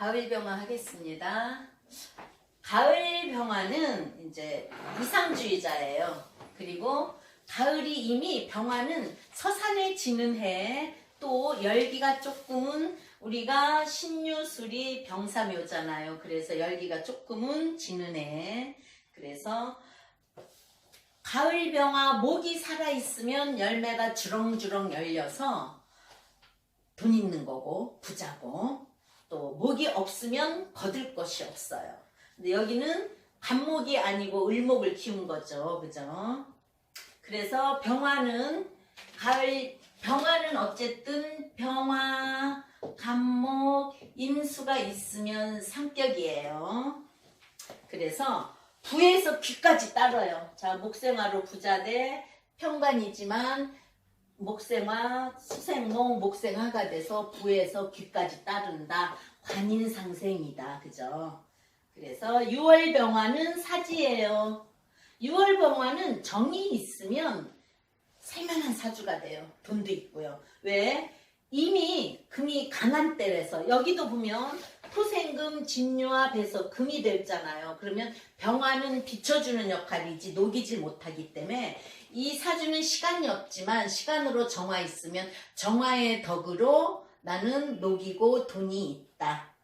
가을 병화 하겠습니다. 가을 병화는 이제 이상주의자예요. 그리고 가을이 이미 병화는 서산에 지는 해, 또 열기가 조금은 우리가 신유술이 병사묘잖아요. 그래서 열기가 조금은 지는 해. 그래서 가을 병화 목이 살아있으면 열매가 주렁주렁 열려서 돈 있는 거고 부자고 또 목이 없으면 거둘 것이 없어요. 근데 여기는 간목이 아니고 을목을 키운 거죠. 그죠? 그래서 병화는 가을 병화는 어쨌든 병화 간목 임수가 있으면 상격이에요. 그래서 부에서 귀까지 따라요. 자, 목생화로 부자 대 평관이지만 목생화, 수생목, 목생화가 돼서 부에서 귀까지 따른다. 관인상생이다. 그죠? 그래서 6월 병화는 사지예요. 6월 병화는 정이 있으면 살만한 사주가 돼요. 돈도 있고요. 왜? 이미 금이 강한 때라서 여기도 보면 토생금 진유합해서 금이 됐잖아요. 그러면 병화는 비춰주는 역할이지 녹이지 못하기 때문에 이 사주는 시간이 없지만 시간으로 정화 있으면 정화의 덕으로 나는 녹이고 돈이 있다.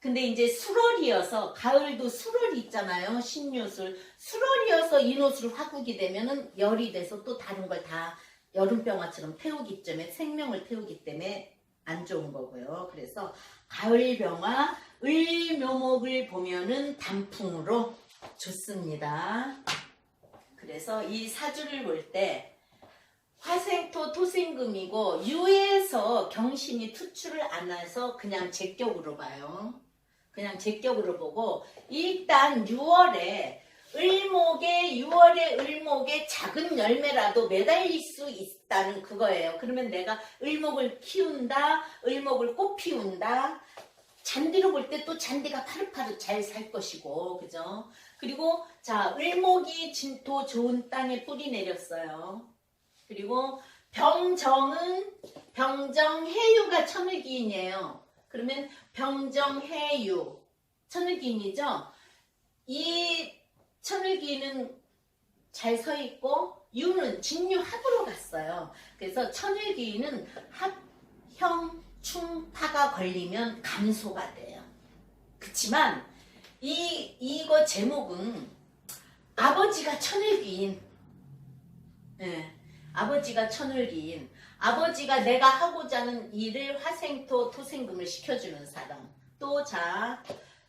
근데 이제 수월이어서 가을도 수월이 있잖아요. 신유술. 수월이어서 인호술 화국이 되면은 열이 돼서 또 다른 걸 다 여름병화처럼 태우기 때문에 생명을 태우기 때문에 안 좋은 거고요. 그래서 가을병화 을묘목을 보면은 단풍으로 좋습니다. 그래서 이 사주를 볼 때 화생토 토생금이고 유에서 경신이 투출을 안 해서 그냥 제격으로 봐요. 그냥 제격으로 보고 일단 6월에 을목에 6월에 을목에 작은 열매라도 매달릴 수 있 다는 그거예요. 그러면 내가 을목을 키운다, 을목을 꽃 피운다. 잔디로 볼 때 또 잔디가 파릇파릇 잘 살 것이고, 그죠? 그리고 자 을목이 진토 좋은 땅에 뿌리 내렸어요. 그리고 병정은 병정해유가 천을기인이에요. 그러면 병정해유 천을기인이죠. 이 천을기는 잘서 있고 유는 진유합으로 갔어요. 그래서 천을기는 합 형 충 파가 걸리면 감소가 돼요. 그치만 이 이거 제목은 아버지가 천을기인 예, 아버지가 천을기인 아버지가 내가 하고자 하는 일을 화생토 토생금을 시켜주는 사람 또자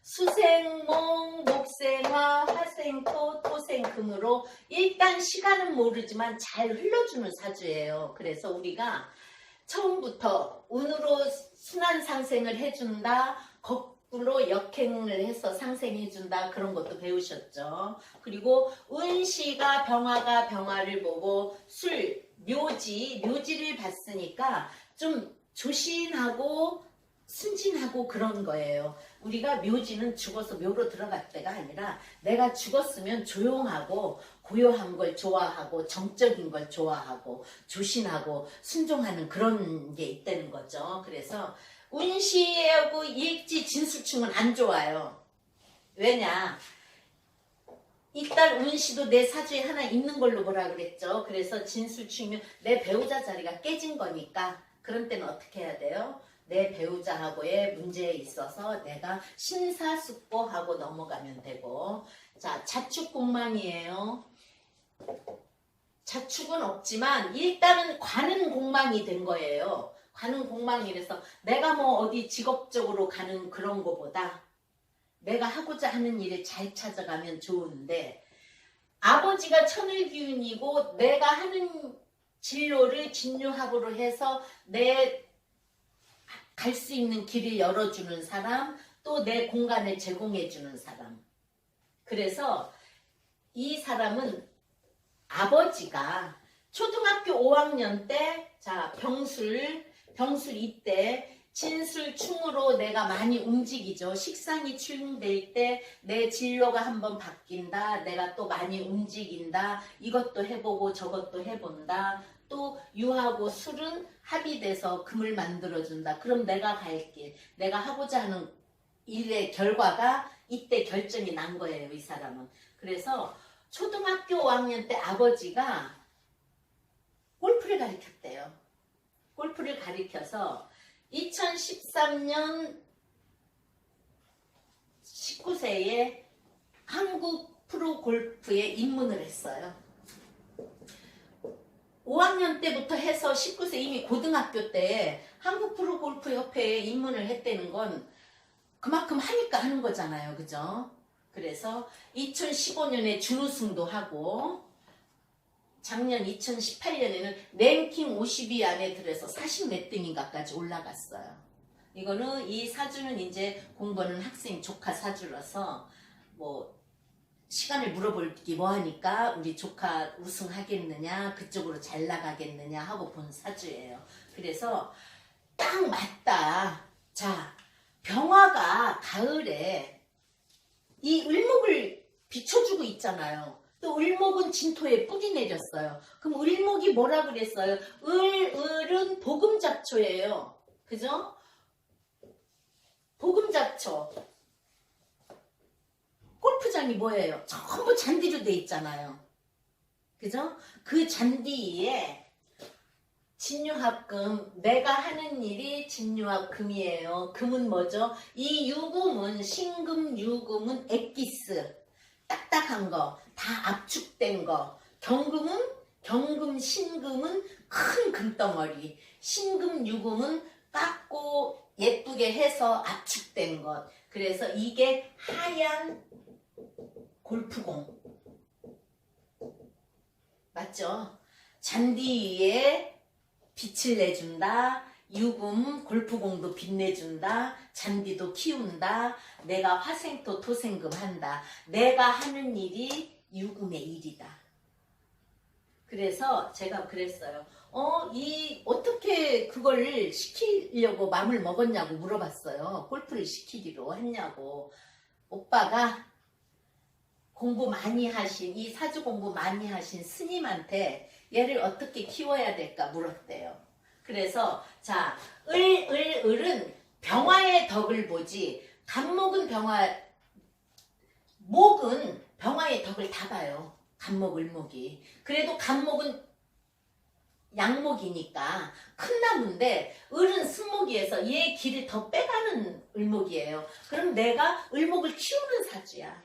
수생목 목생화 화생토 토생금으로 일단 시간은 모르지만 잘 흘러주는 사주예요 그래서 우리가 처음부터 운으로 순환 상생을 해준다 거꾸로 역행을 해서 상생해준다 그런 것도 배우셨죠 그리고 운시가 병화가 병화를 보고 술 묘지 묘지를 봤으니까 좀 조신하고 순진하고 그런 거예요. 우리가 묘지는 죽어서 묘로 들어갈 때가 아니라 내가 죽었으면 조용하고 고요한 걸 좋아하고 정적인 걸 좋아하고 조신하고 순종하는 그런 게 있다는 거죠. 그래서 운시하고 일지 진술충은 안 좋아요. 왜냐? 이딸 운시도 내 사주에 하나 있는 걸로 보라 그랬죠. 그래서 진술충이면 내 배우자 자리가 깨진 거니까 그런 때는 어떻게 해야 돼요? 내 배우자하고의 문제에 있어서 내가 심사숙고하고 넘어가면 되고 자 자축 공망이에요. 자축은 없지만 일단은 관은 공망이 된 거예요. 관은 공망이라서 내가 뭐 어디 직업적으로 가는 그런 거보다 내가 하고자 하는 일을 잘 찾아가면 좋은데 아버지가 천을 기운이고 내가 하는 진로를 진유합으로 해서 내 갈 수 있는 길을 열어주는 사람 또 내 공간을 제공해주는 사람 그래서 이 사람은 아버지가 초등학교 5학년 때 자 병술 병술 이때 진술 충으로 내가 많이 움직이죠. 식상이 충될 때 내 진로가 한번 바뀐다. 내가 또 많이 움직인다. 이것도 해보고 저것도 해본다. 또 유하고 술은 합이 돼서 금을 만들어준다. 그럼 내가 갈 길, 내가 하고자 하는 일의 결과가 이때 결정이 난 거예요, 이 사람은. 그래서 초등학교 5학년 때 아버지가 골프를 가르쳤대요. 골프를 가르쳐서 2013년 19세에 한국 프로 골프에 입문을 했어요. 5학년 때부터 해서 19세 이미 고등학교 때 한국 프로 골프 협회에 입문을 했다는 건 그만큼 하니까 하는 거잖아요. 그죠? 그래서 2015년에 준우승도 하고 작년 2018년에는 랭킹 50위 안에 들어서 40몇 등인가까지 올라갔어요. 이거는 이 사주는 이제 공부하는 학생 조카 사주라서 뭐 시간을 물어볼기 뭐하니까 우리 조카 우승하겠느냐 그쪽으로 잘 나가겠느냐 하고 본 사주예요. 그래서 딱 맞다. 자 병화가 가을에 이 을목을 비춰주고 있잖아요. 또 을목은 진토에 뿌리 내렸어요. 그럼 을목이 뭐라 그랬어요? 을, 을은 보금잡초예요. 그죠? 보금잡초. 골프장이 뭐예요? 전부 잔디로 돼 있잖아요. 그죠? 그 잔디에 진유합금, 내가 하는 일이 진유합금이에요. 금은 뭐죠? 이 유금은, 신금, 유금은 액기스, 딱딱한 거, 다 압축된 거. 경금은, 경금, 신금은 큰 금덩어리. 신금, 유금은 깎고 예쁘게 해서 압축된 것. 그래서 이게 하얀 골프공. 맞죠? 잔디 위에 빛을 내준다. 유금 골프공도 빛내준다. 잔디도 키운다. 내가 화생토 토생금 한다. 내가 하는 일이 유금의 일이다. 그래서 제가 그랬어요. 어, 이, 어떻게 그걸 시키려고 마음을 먹었냐고 물어봤어요. 골프를 시키기로 했냐고. 오빠가 공부 많이 하신, 이 사주 공부 많이 하신 스님한테 얘를 어떻게 키워야 될까 물었대요. 그래서, 자, 을, 을, 을은 병화의 덕을 보지, 간목은 병화, 목은 병화의 덕을 다 봐요. 간목, 을목이. 그래도 간목은 양목이니까 큰 나무인데 을은 승목이에서 얘 길을 더 빼가는 을목이에요. 그럼 내가 을목을 키우는 사주야.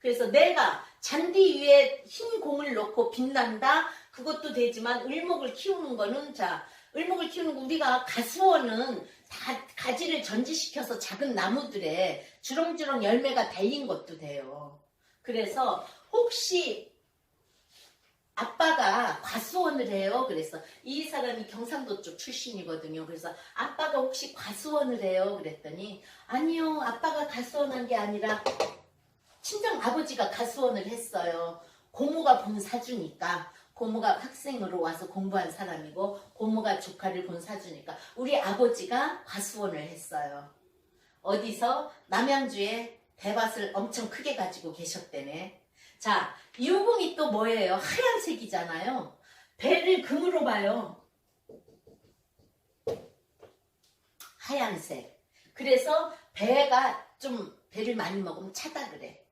그래서 내가 잔디 위에 흰 공을 넣고 빛난다 그것도 되지만 을목을 키우는 거는 자 을목을 키우는 거 우리가 가수원은 다 가지를 전지시켜서 작은 나무들에 주렁주렁 열매가 달린 것도 돼요. 그래서 혹시 아빠가 과수원을 해요. 그래서 이 사람이 경상도 쪽 출신이거든요. 그래서 아빠가 혹시 과수원을 해요. 그랬더니 아니요. 아빠가 과수원 한 게 아니라 친정 아버지가 가수원을 했어요. 고모가 본 사주니까 고모가 학생으로 와서 공부한 사람이고 고모가 조카를 본 사주니까 우리 아버지가 가수원을 했어요. 어디서 남양주에 대밭을 엄청 크게 가지고 계셨대네. 자, 유금이 또 뭐예요? 하얀색이잖아요. 배를 금으로 봐요. 하얀색. 그래서 배가 좀 배를 많이 먹으면 차다 그래.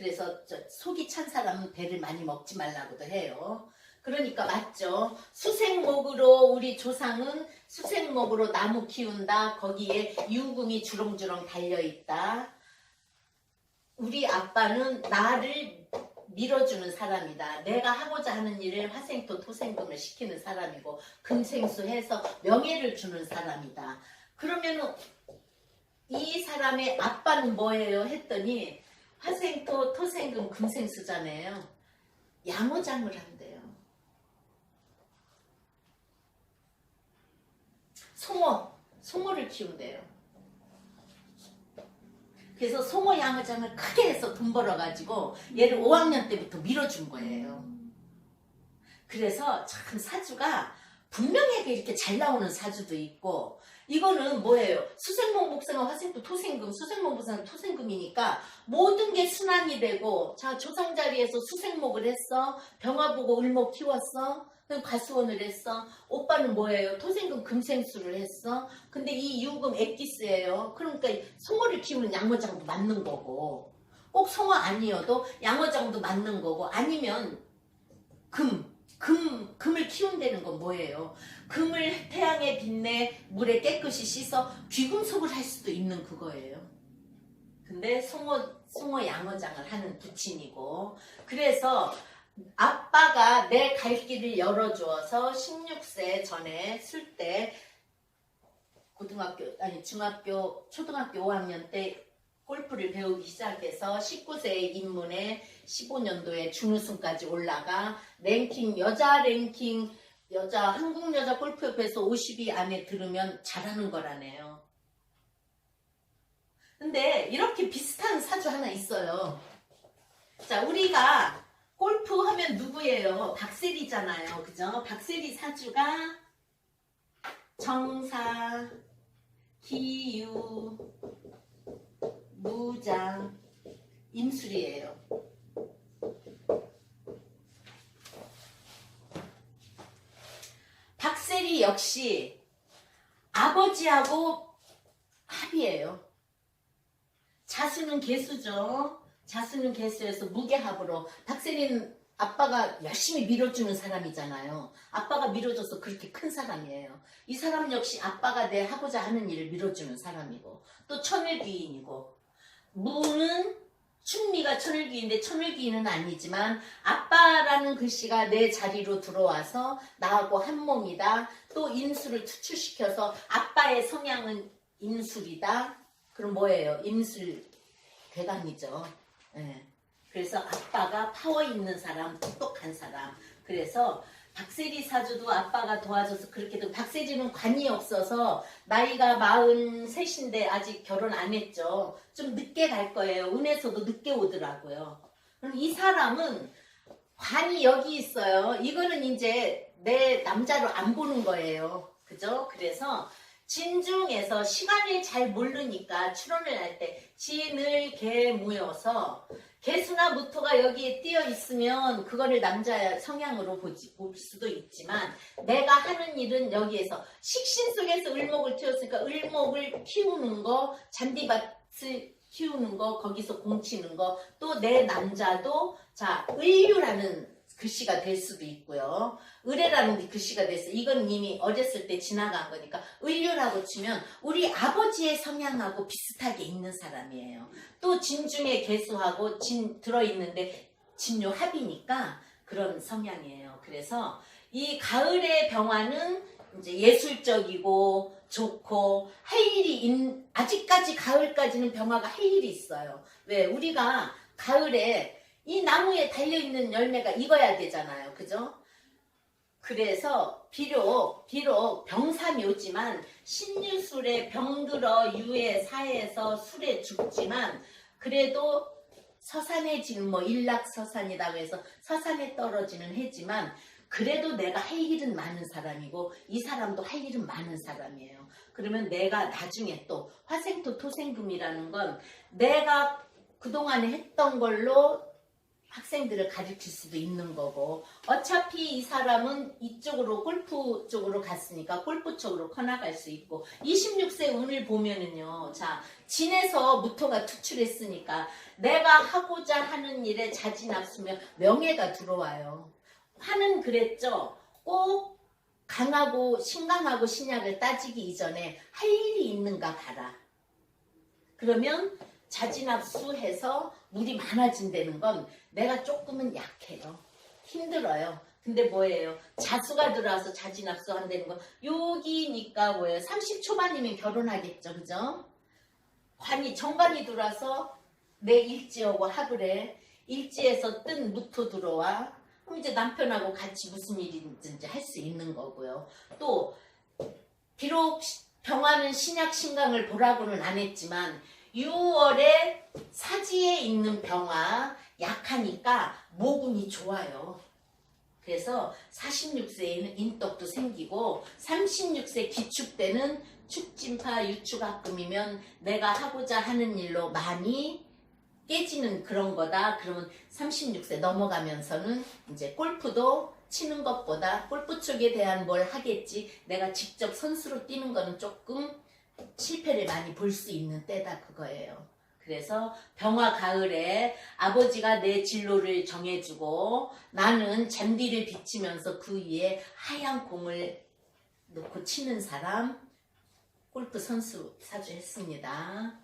그래서 저 속이 찬 사람은 배를 많이 먹지 말라고도 해요. 그러니까 맞죠. 수생목으로 우리 조상은 수생목으로 나무 키운다. 거기에 유금이 주렁주렁 달려있다. 우리 아빠는 나를 밀어주는 사람이다. 내가 하고자 하는 일을 화생토 토생금을 시키는 사람이고 금생수 해서 명예를 주는 사람이다. 그러면은 이 사람의 아빠는 뭐예요? 했더니 화생토 토생금 금생수잖아요. 양어장을 한대요. 송어, 송어를 키운대요. 그래서 송어 양어장을 크게 해서 돈 벌어가지고 얘를 5학년 때부터 밀어준 거예요. 그래서 참 사주가 분명하게 이렇게 잘 나오는 사주도 있고 이거는 뭐예요? 수생목 목생과 화생도 토생금, 수생목 목생은 토생금이니까 모든 게 순환이 되고 자 조상 자리에서 수생목을 했어? 병화 보고 을목 키웠어? 그럼 가수원을 했어? 오빠는 뭐예요? 토생금 금생수를 했어? 근데 이 유금 엑기스예요. 그러니까 성어를 키우는 양어장도 맞는 거고 꼭 성어 아니어도 양어장도 맞는 거고 아니면 금 금, 금을 키운다는 건 뭐예요? 금을 태양에 빛내 물에 깨끗이 씻어 귀금속을 할 수도 있는 그거예요. 근데 송어, 송어 양어장을 하는 부친이고 그래서 아빠가 내 갈 길을 열어주어서 16세 전에 쓸 때 고등학교 아니 중학교 초등학교 5학년 때 골프를 배우기 시작해서 19세에 입문해 15년도에 준우승까지 올라가 랭킹 여자 랭킹 여자 한국 여자 골프협회에서 50위 안에 들으면 잘하는 거라네요. 근데 이렇게 비슷한 사주 하나 있어요. 자, 우리가 골프 하면 누구예요? 박세리잖아요. 그죠? 박세리 사주가 정사, 기유, 무장, 임술이에요. 박세리 역시 아버지하고 합이에요. 자수는 개수죠. 자수는 개수에서 무게합으로 박세리는 아빠가 열심히 밀어주는 사람이잖아요. 아빠가 밀어줘서 그렇게 큰 사람이에요. 이 사람 역시 아빠가 내 하고자 하는 일을 밀어주는 사람이고 또 천일귀인이고 무는 충미가 천일귀인데 천일귀인은 아니지만 아빠라는 글씨가 내 자리로 들어와서 나하고 한 몸이다. 또 인수를 투출시켜서 아빠의 성향은 인술이다. 그럼 뭐예요? 임술 대강이죠. 예. 그래서 아빠가 파워 있는 사람, 똑똑한 사람. 그래서 박세리 사주도 아빠가 도와줘서 그렇게 되고 박세리는 관이 없어서 나이가 43인데 아직 결혼 안 했죠. 좀 늦게 갈 거예요. 은에서도 늦게 오더라고요. 그럼 이 사람은 관이 여기 있어요. 이거는 이제 내 남자로 안 보는 거예요. 그죠? 그래서 진중에서 시간을 잘 모르니까 출원을 할 때 진을 개무여서 개수나 무토가 여기에 띄어 있으면 그거를 남자 성향으로 보지, 볼 수도 있지만 내가 하는 일은 여기에서 식신 속에서 을목을 튀었으니까 을목을 키우는 거 잔디밭을 키우는 거 거기서 공치는 거 또 내 남자도 자 을류라는 글씨가 될 수도 있고요. 의뢰라는 글씨가 됐어. 이건 이미 어렸을 때 지나간 거니까 을류라고 치면 우리 아버지의 성향하고 비슷하게 있는 사람이에요. 또 진 중에 개수하고 진 들어있는데 진요 합이니까 그런 성향이에요. 그래서 이 가을의 병화는 이제 예술적이고 좋고 할 일이 있, 아직까지 가을까지는 병화가 할 일이 있어요. 왜 우리가 가을에 이 나무에 달려있는 열매가 익어야 되잖아요. 그죠? 그래서 비록 비록 병사묘지만 신유술에 병들어 유에 사에서 술에 죽지만 그래도 서산에 지금 뭐 일락서산이라고 해서 서산에 떨어지는 해지만 그래도 내가 할 일은 많은 사람이고 이 사람도 할 일은 많은 사람이에요. 그러면 내가 나중에 또 화생토 토생금이라는 건 내가 그동안에 했던 걸로 학생들을 가르칠 수도 있는 거고. 어차피 이 사람은 이쪽으로 골프 쪽으로 갔으니까 골프 쪽으로 커나갈 수 있고. 26세 운을 보면은요 자 진에서 무토가 투출했으니까 내가 하고자 하는 일에 자진합수면 명예가 들어와요. 화는 그랬죠? 꼭 강하고 신강하고 신약을 따지기 이전에 할 일이 있는가 봐라. 그러면 자진합수해서 물이 많아진다는 건 내가 조금은 약해요. 힘들어요. 근데 뭐예요? 자수가 들어와서 자진합수한다는 건 여기니까 뭐예요? 30초만이면 결혼하겠죠. 그죠? 관이 정관이 들어와서 내 일지하고 해. 일지에서 뜬 무토 들어와. 그럼 이제 남편하고 같이 무슨 일이든지 할 수 있는 거고요. 또 비록 병화는 신약 신강을 보라고는 안 했지만 6월에 사지에 있는 병화 약하니까 모군이 좋아요. 그래서 46세에는 인덕도 생기고 36세 기축 때는 축진파 유축합금이면 내가 하고자 하는 일로 많이 깨지는 그런 거다. 그러면 36세 넘어가면서는 이제 골프도 치는 것보다 골프 쪽에 대한 뭘 하겠지. 내가 직접 선수로 뛰는 거는 조금 실패를 많이 볼 수 있는 때다 그거예요. 그래서 병화 가을에 아버지가 내 진로를 정해주고 나는 잔디를 비치면서 그 위에 하얀 공을 놓고 치는 사람 골프 선수 사주했습니다.